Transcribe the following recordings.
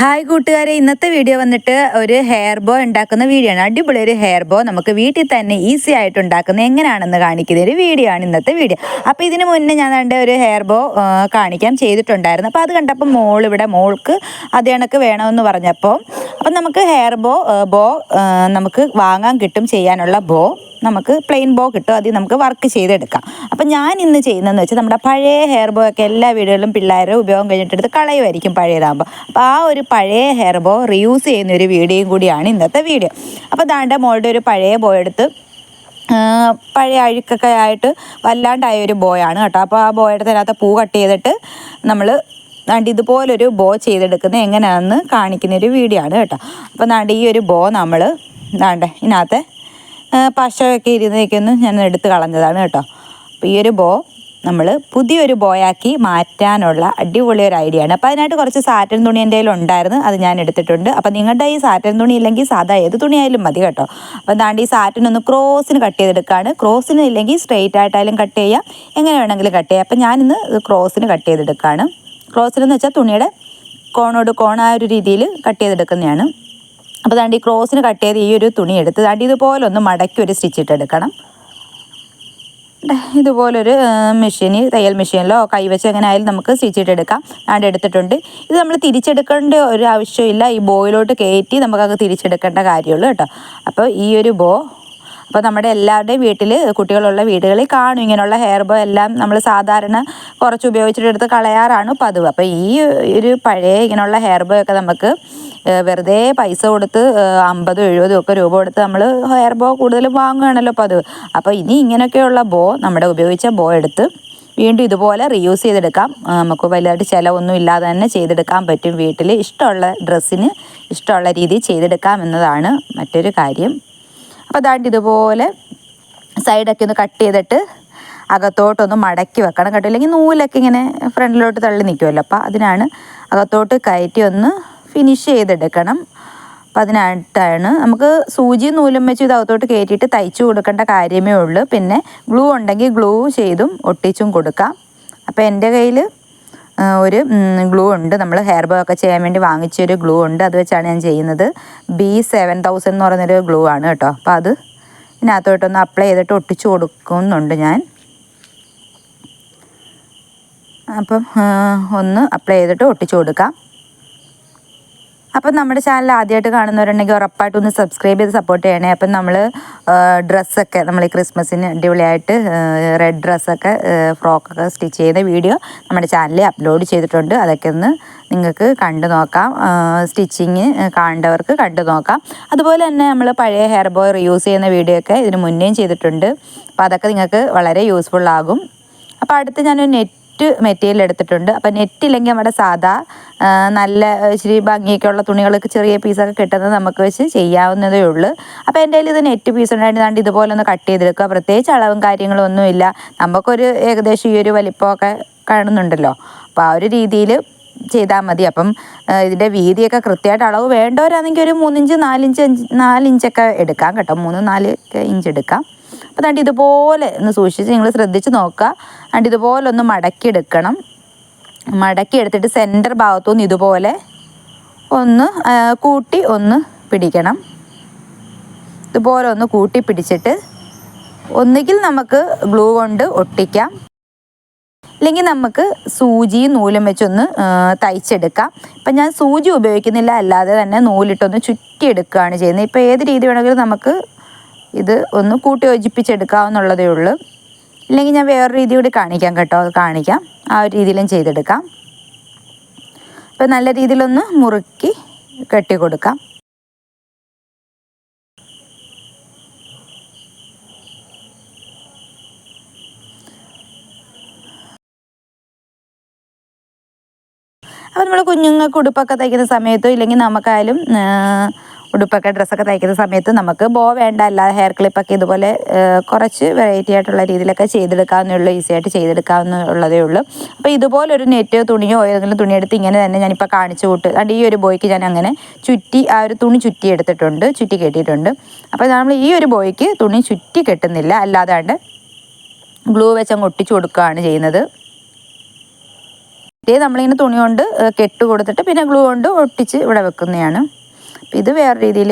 Hi കൂട്ടുകാരെ. ഇന്നത്തെ video വന്നിട്ട് ഒരു ഹെയർ ബോ ഉണ്ടാക്കുന്ന വീഡിയോ ആണ്. അടിപൊളി ഒരു ഹെയർ ബോ നമുക്ക് വീട്ടിൽ തന്നെ ഈസി ആയിട്ട് ഉണ്ടാക്കുന്ന എങ്ങനെയാണെന്ന് കാണിക്കുന്ന ഒരു വീഡിയോ ആണ് ഇന്നത്തെ വീഡിയോ അപ്പോൾ ഇതിന് മുന്നേ ഞാൻ കണ്ട ഒരു ഹെയർ ബോ കാണിക്കാൻ ചെയ്തിട്ടുണ്ടായിരുന്നു. അപ്പോൾ അത് കണ്ടപ്പോൾ മോൾ ഇവിടെ മോൾക്ക് അത് കണക്ക് വേണമെന്ന് പറഞ്ഞപ്പോൾ അപ്പം നമുക്ക് ഹെയർ ബോ ബോ നമുക്ക് വാങ്ങാൻ കിട്ടും ചെയ്യാനുള്ള ബോ നമുക്ക് പ്ലെയിൻ ബോ കിട്ടും. അതിൽ നമുക്ക് വർക്ക് ചെയ്തെടുക്കാം. അപ്പം ഞാൻ ഇന്ന് ചെയ്യുന്നതെന്ന് വെച്ചാൽ നമ്മുടെ പഴയ ഹെയർ ബോ ഒക്കെ എല്ലാ വീടുകളിലും പിള്ളേരെ ഉപയോഗം കഴിഞ്ഞിട്ടെടുത്ത് കളയുമായിരിക്കും പഴയതാകുമ്പോൾ അപ്പോൾ ആ ഒരു പഴയ ഹെയർ ബോ റീയൂസ് ചെയ്യുന്ന ഒരു വീഡിയോയും കൂടിയാണ് ഇന്നത്തെ വീഡിയോ അപ്പോൾ ദാണ്ട മോളുടെ ഒരു പഴയ ബോ എടുത്ത് പഴയ അഴുക്കൊക്കെ ആയിട്ട് വല്ലാണ്ടായ ഒരു ബോയാണ് കേട്ടോ. അപ്പോൾ ആ ബോയുടെ തരാത്ത പൂ കട്ട് ചെയ്തിട്ട് നമ്മൾ നാണ്ട് ഇതുപോലൊരു ബോ ചെയ്തെടുക്കുന്നത് എങ്ങനെയാണെന്ന് കാണിക്കുന്ന ഒരു വീഡിയോ ആണ് കേട്ടോ. അപ്പോൾ നാണ്ട് ഈ ഒരു ബോ നമ്മൾ നാണ്ടേ ഇതിനകത്ത് പശയൊക്കെ ഇരുന്നേക്കൊന്ന് ഞാൻ എടുത്ത് കളഞ്ഞതാണ് കേട്ടോ. അപ്പോൾ ഈ ഒരു ബോ നമ്മൾ പുതിയൊരു ബോയാക്കി മാറ്റാനുള്ള അടിപൊളി ഒരു ഐഡിയ ആണ്. അപ്പോൾ അതിനായിട്ട് കുറച്ച് സാറ്റൻ തുണി എന്റെ കയ്യിൽ ഉണ്ടായിരുന്നു. അത് ഞാൻ എടുത്തിട്ടുണ്ട്. അപ്പോൾ നിങ്ങളുടെ ഈ സാറ്റൻ തുണി ഇല്ലെങ്കിൽ സാധാ ഏത് തുണിയായാലും മതി കേട്ടോ. അപ്പോൾ എന്താണ്ട് ഈ സാറ്റിനൊന്ന് ക്രോസിന് കട്ട് ചെയ്തെടുക്കുകയാണ് ക്രോസിന് ഇല്ലെങ്കിൽ സ്ട്രെയിറ്റ് ആയിട്ടായാലും കട്ട് ചെയ്യാം. എങ്ങനെ വേണമെങ്കിലും കട്ട് ചെയ്യാം. അപ്പോൾ ഞാനിന്ന് ക്രോസിന് കട്ട് ചെയ്തെടുക്കുകയാണ് ക്രോസിനെന്ന് വെച്ചാൽ തുണിയുടെ കോണോട് കോണായ ഒരു രീതിയിൽ കട്ട് ചെയ്തെടുക്കുന്നതാണ്. അപ്പോൾ ദാണ്ട് ഈ ക്രോസിന് കട്ട് ചെയ്ത് ഈ ഒരു തുണി എടുത്ത് ദാണ്ട് ഇതുപോലെ ഒന്ന് മടക്കി ഒരു സ്റ്റിച്ച് ഇട്ടെടുക്കണം. ഇതുപോലൊരു മെഷീനിൽ തയ്യൽ മെഷീനിലോ കൈവച്ച് എങ്ങനെ ആയാലും നമുക്ക് സ്റ്റിച്ച് ഇട്ടെടുക്കാം. ദാണ്ട് എടുത്തിട്ടുണ്ട്. ഇത് നമ്മൾ തിരിച്ചെടുക്കേണ്ട ഒരു ആവശ്യമില്ല. ഈ ബോയിലോട്ട് കയറ്റി നമുക്കത് തിരിച്ചെടുക്കേണ്ട കാര്യമുള്ളൂ കേട്ടോ. അപ്പോൾ ഈ ഒരു ബോ അപ്പോൾ നമ്മുടെ എല്ലാവരുടെയും വീട്ടിൽ കുട്ടികളുള്ള വീടുകളിൽ കാണും. ഇങ്ങനെയുള്ള ഹെയർ ബോ എല്ലാം നമ്മൾ സാധാരണ കുറച്ച് ഉപയോഗിച്ചിട്ട് എടുത്ത് കളയാറാണ് പതിവ്. അപ്പോൾ ഈ ഒരു പഴയ ഇങ്ങനെയുള്ള ഹെയർ ബോ ഒക്കെ നമുക്ക് വെറുതെ പൈസ കൊടുത്ത് അമ്പതും എഴുപതും ഒക്കെ രൂപ കൊടുത്ത് നമ്മൾ ഹെയർ ബോ കൂടുതലും വാങ്ങുകയാണല്ലോ പതിവ്. അപ്പോൾ ഇനി ഇങ്ങനെയൊക്കെയുള്ള ബോ നമ്മുടെ ഉപയോഗിച്ച ബോ എടുത്ത് വീണ്ടും ഇതുപോലെ റീയൂസ് ചെയ്തെടുക്കാം. നമുക്ക് വലുതായിട്ട് ചിലവൊന്നും ഇല്ലാതെ തന്നെ ചെയ്തെടുക്കാൻ പറ്റും. വീട്ടിൽ ഇഷ്ടമുള്ള ഡ്രസ്സിന് ഇഷ്ടമുള്ള രീതിയിൽ ചെയ്തെടുക്കാം എന്നതാണ് മറ്റൊരു കാര്യം. അപ്പോൾ അതാണ്ട് ഇതുപോലെ സൈഡൊക്കെ ഒന്ന് കട്ട് ചെയ്തിട്ട് അകത്തോട്ടൊന്ന് മടക്കി വെക്കണം കേട്ടോ. ഇല്ലെങ്കിൽ നൂലൊക്കെ ഇങ്ങനെ ഫ്രണ്ടിലോട്ട് തള്ളി നിൽക്കുമല്ലോ അപ്പോൾ അതിനാണ് അകത്തോട്ട് കയറ്റി ഒന്ന് ഫിനിഷ് ചെയ്തെടുക്കണം. അപ്പം അതിനായിട്ടാണ് നമുക്ക് സൂചിയും നൂലും വെച്ച് ഇത് അകത്തോട്ട് കയറ്റിയിട്ട് തയ്ച്ചു കൊടുക്കേണ്ട കാര്യമേ ഉള്ളൂ. പിന്നെ ഗ്ലൂ ഉണ്ടെങ്കിൽ ഗ്ലൂ ചെയ്തും ഒട്ടിച്ചും കൊടുക്കാം. അപ്പോൾ എന്റെ കയ്യിൽ ഒരു ഗ്ലൂ ഉണ്ട്. നമ്മൾ ഹെയർ ബോ ഒക്കെ ചെയ്യാൻ വേണ്ടി വാങ്ങിച്ചൊരു ഗ്ലൂ ഉണ്ട്. അത് വെച്ചാണ് ഞാൻ ചെയ്യുന്നത്. ബി സെവൻ തൗസൻഡ് എന്ന് പറയുന്നൊരു ഗ്ലൂ ആണ് കേട്ടോ. അപ്പോൾ അത് ഇതിനകത്തോട്ടൊന്ന് അപ്ലൈ ചെയ്തിട്ട് ഒട്ടിച്ചു കൊടുക്കുന്നുണ്ട് ഞാൻ. അപ്പം ഒന്ന് അപ്ലൈ ചെയ്തിട്ട് ഒട്ടിച്ചു കൊടുക്കാം. അപ്പം നമ്മുടെ ചാനൽ ആദ്യമായിട്ട് കാണുന്നവരുണ്ടെങ്കിൽ ഉറപ്പായിട്ടും ഒന്ന് സബ്സ്ക്രൈബ് ചെയ്ത് സപ്പോർട്ട് ചെയ്യണേ. അപ്പം നമ്മൾ ഡ്രസ്സൊക്കെ നമ്മൾ ഈ ക്രിസ്മസിന് അടിപൊളിയായിട്ട് റെഡ് ഡ്രസ്സൊക്കെ ഫ്രോക്കൊക്കെ സ്റ്റിച്ച് ചെയ്ത വീഡിയോ നമ്മുടെ ചാനലിൽ അപ്ലോഡ് ചെയ്തിട്ടുണ്ട്. അതൊക്കെ ഒന്ന് നിങ്ങൾക്ക് കണ്ടു നോക്കാം. സ്റ്റിച്ചിങ് കാണേണ്ടവർക്ക് കണ്ടു നോക്കാം. അതുപോലെ തന്നെ നമ്മൾ പഴയ ഹെയർ ബോയ് റീയൂസ് ചെയ്യുന്ന വീഡിയോ ഒക്കെ ഇതിന് മുന്നേയും ചെയ്തിട്ടുണ്ട്. അപ്പോൾ അതൊക്കെ നിങ്ങൾക്ക് വളരെ യൂസ്ഫുൾ ആകും. അപ്പോൾ അടുത്ത് ഞാനൊരു നെറ്റ് നെറ്റ് മെറ്റീരിയൽ എടുത്തിട്ടുണ്ട്. അപ്പം നെറ്റ് ഇല്ലെങ്കിൽ നമ്മുടെ സാധാ നല്ല ഇച്ചിരി ഭംഗിയൊക്കെ ഉള്ള തുണികളൊക്കെ ചെറിയ പീസൊക്കെ കിട്ടുന്നത് നമുക്ക് വെച്ച് ചെയ്യാവുന്നതേ ഉള്ളൂ. അപ്പോൾ എന്റെ കയ്യിൽ ഇത് നെറ്റ് പീസ് ഉണ്ടായിട്ട് ഇതുപോലെ ഒന്ന് കട്ട് ചെയ്തെടുക്കുക. പ്രത്യേകിച്ച് അളവും കാര്യങ്ങളും ഒന്നുമില്ല നമുക്കൊരു ഏകദേശം ഈ ഒരു വലിപ്പമൊക്കെ കാണുന്നുണ്ടല്ലോ. അപ്പോൾ ആ ഒരു രീതിയിൽ ചെയ്താൽ മതി. അപ്പം ഇതിന്റെ വീതിയൊക്കെ കൃത്യമായിട്ട് അളവ് വേണ്ടവരാണെങ്കിൽ ഒരു മൂന്നിഞ്ച് നാലിഞ്ച് അഞ്ച് നാലിഞ്ചൊക്കെ എടുക്കാം കേട്ടോ. മൂന്ന് നാല് ഇഞ്ച് എടുക്കാം. ദാണ്ട് ഇതുപോലെ ഒന്ന് സൂക്ഷിച്ച് നിങ്ങൾ ശ്രദ്ധിച്ച് നോക്കുക. അണ്ട് ഇതുപോലെ ഒന്ന് മടക്കിയെടുക്കണം. മടക്കി എടുത്തിട്ട് സെന്റർ ഭാഗത്തുനിന്ന് ഇതുപോലെ ഒന്ന് കൂട്ടി ഒന്ന് പിടിക്കണം. ഇതുപോലെ ഒന്ന് കൂട്ടി പിടിച്ചിട്ട് ഒന്നുകിൽ നമുക്ക് ഗ്ലൂ കൊണ്ട് ഒട്ടിക്കാം. അല്ലെങ്കിൽ നമുക്ക് സൂചിയും നൂലും വെച്ചൊന്ന് തയ്ച്ചെടുക്കാം. ഇപ്പം ഞാൻ സൂചി ഉപയോഗിക്കുന്നില്ല അല്ലാതെ തന്നെ നൂലിട്ടൊന്ന് ചുറ്റിയെടുക്കുകയാണ് ചെയ്യുന്നത്. ഇപ്പോൾ ഏത് രീതി വേണമെങ്കിലും നമുക്ക് ഇത് ഒന്ന് കൂട്ടി യോജിപ്പിച്ചെടുക്കാവുന്നുള്ളതേ ഉള്ളൂ. ഇല്ലെങ്കിൽ ഞാൻ വേറെ രീതി കൂടി കാണിക്കാം കേട്ടോ. കാണിക്കാം. ആ ഒരു രീതിയിലും ചെയ്തെടുക്കാം. അപ്പോൾ നല്ല രീതിയിലൊന്ന് മുറുക്കി കെട്ടി കൊടുക്കാം അപ്പോൾ നമ്മൾ കുഞ്ഞുങ്ങൾക്ക് ഉടുപ്പൊക്കെ തയ്ക്കുന്ന സമയത്തോ ഇല്ലെങ്കിൽ നമുക്കായാലും ഉടുപ്പൊക്കെ ഡ്രസ്സൊക്കെ തയ്ക്കുന്ന സമയത്ത് നമുക്ക് ബോ വേണ്ട അല്ലാതെ ഹെയർ ക്ലിപ്പൊക്കെ ഇതുപോലെ കുറച്ച് വെറൈറ്റി ആയിട്ടുള്ള രീതിയിലൊക്കെ ചെയ്തെടുക്കാവുന്നേ ഈസി ആയിട്ട് ചെയ്തെടുക്കാവുന്ന ഉള്ളതേ ഉള്ളൂ. അപ്പോൾ ഇതുപോലൊരു നെറ്റ് തുണിയോ ഏതെങ്കിലും തുണിയെടുത്ത് ഇങ്ങനെ തന്നെ ഞാനിപ്പോൾ കാണിച്ചു കൂട്ട് അത് ഈ ഒരു ബോയ്ക്ക് ഞാൻ അങ്ങനെ ചുറ്റി ആ ഒരു തുണി ചുറ്റി എടുത്തിട്ടുണ്ട് ചുറ്റി കെട്ടിയിട്ടുണ്ട്. അപ്പോൾ നമ്മൾ ഈ ഒരു ബോയ്ക്ക് തുണി ചുറ്റി കെട്ടുന്നില്ല അല്ലാതാണ്ട് ഗ്ലൂ വെച്ച് അങ്ങ് ഒട്ടിച്ചു കൊടുക്കുകയാണ് ചെയ്യുന്നത്. ഇതേ നമ്മളിങ്ങനെ തുണി കൊണ്ട് കെട്ട് കൊടുത്തിട്ട് പിന്നെ ഗ്ലൂ കൊണ്ട് ഒട്ടിച്ച് ഇവിടെ വെക്കുന്നതാണ്. അപ്പം ഇത് വേറെ രീതിയിൽ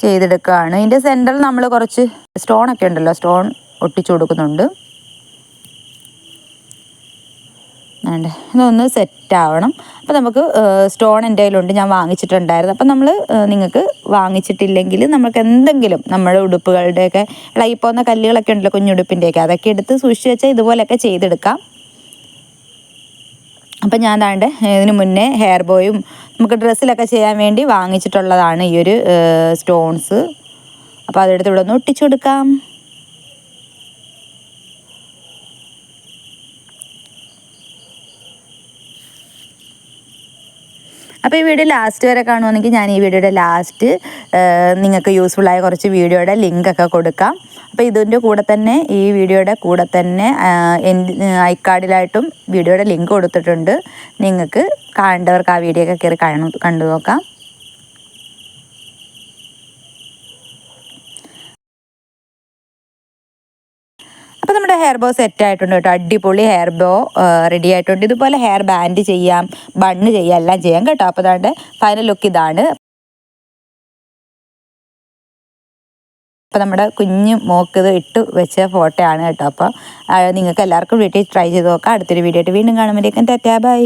ചെയ്തെടുക്കുകയാണ് ഇതിന്റെ സെന്ററിൽ നമ്മൾ കുറച്ച് സ്റ്റോണൊക്കെ ഉണ്ടല്ലോ സ്റ്റോൺ ഒട്ടിച്ചു കൊടുക്കുന്നുണ്ട്. വേണ്ടേ? ഇതൊന്ന് സെറ്റ് ആവണം. അപ്പോൾ നമുക്ക് സ്റ്റോൺ എന്റെ കയ്യിലുണ്ട് ഞാൻ വാങ്ങിച്ചിട്ടുണ്ടായിരുന്നു. അപ്പം നമ്മൾ നിങ്ങൾക്ക് വാങ്ങിച്ചിട്ടില്ലെങ്കിൽ നമുക്ക് എന്തെങ്കിലും നമ്മുടെ ഉടുപ്പുകളുടെയൊക്കെ ഇളകി പോകുന്ന കല്ലുകളൊക്കെ ഉണ്ടല്ലോ കുഞ്ഞുടുപ്പിന്റെയൊക്കെ അതൊക്കെ എടുത്ത് സൂക്ഷിച്ച് വെച്ചാൽ ഇതുപോലെയൊക്കെ ചെയ്തെടുക്കാം. അപ്പം ഞാൻ താണ്ട് ഇതിന് മുന്നേ ഹെയർ ബോയും നമുക്ക് ഡ്രസ്സിലൊക്കെ ചെയ്യാൻ വേണ്ടി വാങ്ങിച്ചിട്ടുള്ളതാണ് ഈ ഒരു സ്റ്റോൺസ്. അപ്പോൾ അതെടുത്ത് ഇവിടെ ഒന്ന് ഒട്ടിച്ചു കൊടുക്കാം. അപ്പോൾ ഈ വീഡിയോ ലാസ്റ്റ് വരെ കാണുവാണെങ്കിൽ ഞാൻ ഈ വീഡിയോയുടെ ലാസ്റ്റ് നിങ്ങൾക്ക് യൂസ്ഫുള്ളായ കുറച്ച് വീഡിയോയുടെ ലിങ്കൊക്കെ കൊടുക്കാം. അപ്പോൾ ഇതിന്റെ കൂടെ തന്നെ ഈ വീഡിയോയുടെ കൂടെ തന്നെ ഐക്കാർഡിലായിട്ടും വീഡിയോയുടെ ലിങ്ക് കൊടുത്തിട്ടുണ്ട്. നിങ്ങൾക്ക് കാണേണ്ടവർക്ക് ആ വീഡിയോ ഒക്കെ കയറി കാണു കണ്ടു നോക്കാം. അപ്പോൾ നമ്മുടെ ഹെയർ ബോ സെറ്റ് ആയിട്ടുണ്ട് കേട്ടോ. അടിപൊളി ഹെയർ ബോ റെഡി ആയിട്ടുണ്ട്. ഇതുപോലെ ഹെയർ ബാൻഡ് ചെയ്യാം ബണ്ണ് ചെയ്യാം എല്ലാം ചെയ്യാം കേട്ടോ. അപ്പോൾ അതാണ്ട് ഫൈനൽ ലുക്ക് ഇതാണ്. അപ്പോൾ നമ്മുടെ കുഞ്ഞു മോക്ക് ഇത് ഇട്ട് വെച്ച ഫോട്ടോ ആണ് കേട്ടോ. അപ്പോൾ നിങ്ങൾക്ക് എല്ലാവർക്കും വീട്ടിൽ ട്രൈ ചെയ്ത് നോക്കാം. അടുത്തൊരു വീഡിയോ ആയിട്ട് വീണ്ടും കാണുമ്പോഴേക്കും ടാറ്റാ ബൈ